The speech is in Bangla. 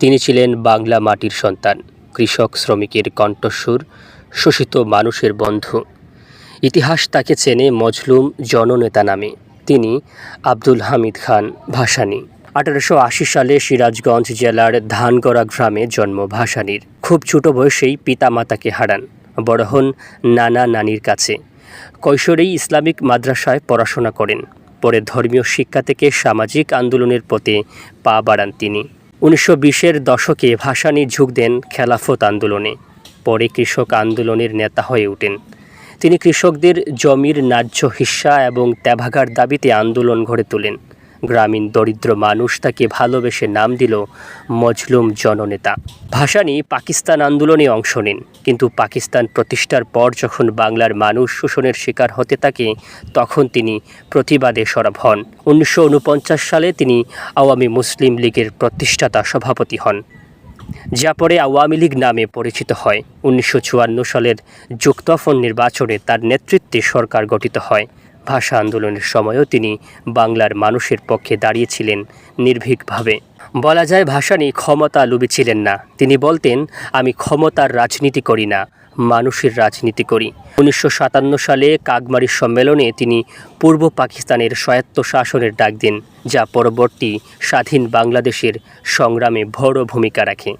তিনি ছিলেন বাংলা মাটির সন্তান, কৃষক শ্রমিকের কণ্ঠস্বর, শোষিত মানুষের বন্ধু। ইতিহাস তাকে চেনে মজলুম জননেতা নামে। তিনি আব্দুল হামিদ খান ভাসানী। আঠারোশো আশি সালে সিরাজগঞ্জ জেলার ধানগড়া গ্রামে জন্ম ভাসানীর। খুব ছোট বয়সেই পিতামাতাকে হারান। বড় হন নানা নানির কাছে। কৈশোরেই ইসলামিক মাদ্রাসায় পড়াশোনা করেন। পরে ধর্মীয় শিক্ষা থেকে সামাজিক আন্দোলনের পথে পা বাড়ান তিনি। উনিশশো বিশের দশকে ভাসানী ঝুঁক দেন খেলাফত আন্দোলনে। পরে কৃষক আন্দোলনের নেতা হয়ে ওঠেন। তিনি কৃষকদের জমির ন্যায্য হিস্সা এবং ত্যাভাগার দাবিতে আন্দোলন গড়ে তোলেন। গ্রামীণ দরিদ্র মানুষ তাকে ভালোবেসে নাম দিল মজলুম জননেতা। ভাসানী পাকিস্তান আন্দোলনে অংশ নেন, কিন্তু পাকিস্তান প্রতিষ্ঠার পর যখন বাংলার মানুষ শোষণের শিকার হতে থাকে, তখন তিনি প্রতিবাদে সরব হন। উনিশশো ঊনপঞ্চাশ সালে তিনি আওয়ামী মুসলিম লীগের প্রতিষ্ঠাতা সভাপতি হন, যা পরে আওয়ামী লীগ নামে পরিচিত হয়। উনিশশো চুয়ান্ন সালের যুক্তফন নির্বাচনে তার নেতৃত্বে সরকার গঠিত হয়। ভাষা আন্দোলনের সময়ও তিনি বাংলার মানুষের পক্ষে দাঁড়িয়েছিলেন নির্ভীকভাবে। বলা যায়, ভাষা নিয়ে ক্ষমতা লুবি ছিলেন না। তিনি বলতেন, আমি ক্ষমতার রাজনীতি করি না, মানুষের রাজনীতি করি। উনিশশো সাতান্ন সালে কাকমারি সম্মেলনে তিনি পূর্ব পাকিস্তানের স্বায়ত্ত শাসনের ডাক দেন, যা পরবর্তী স্বাধীন বাংলাদেশের সংগ্রামে বড় ভূমিকা রাখে।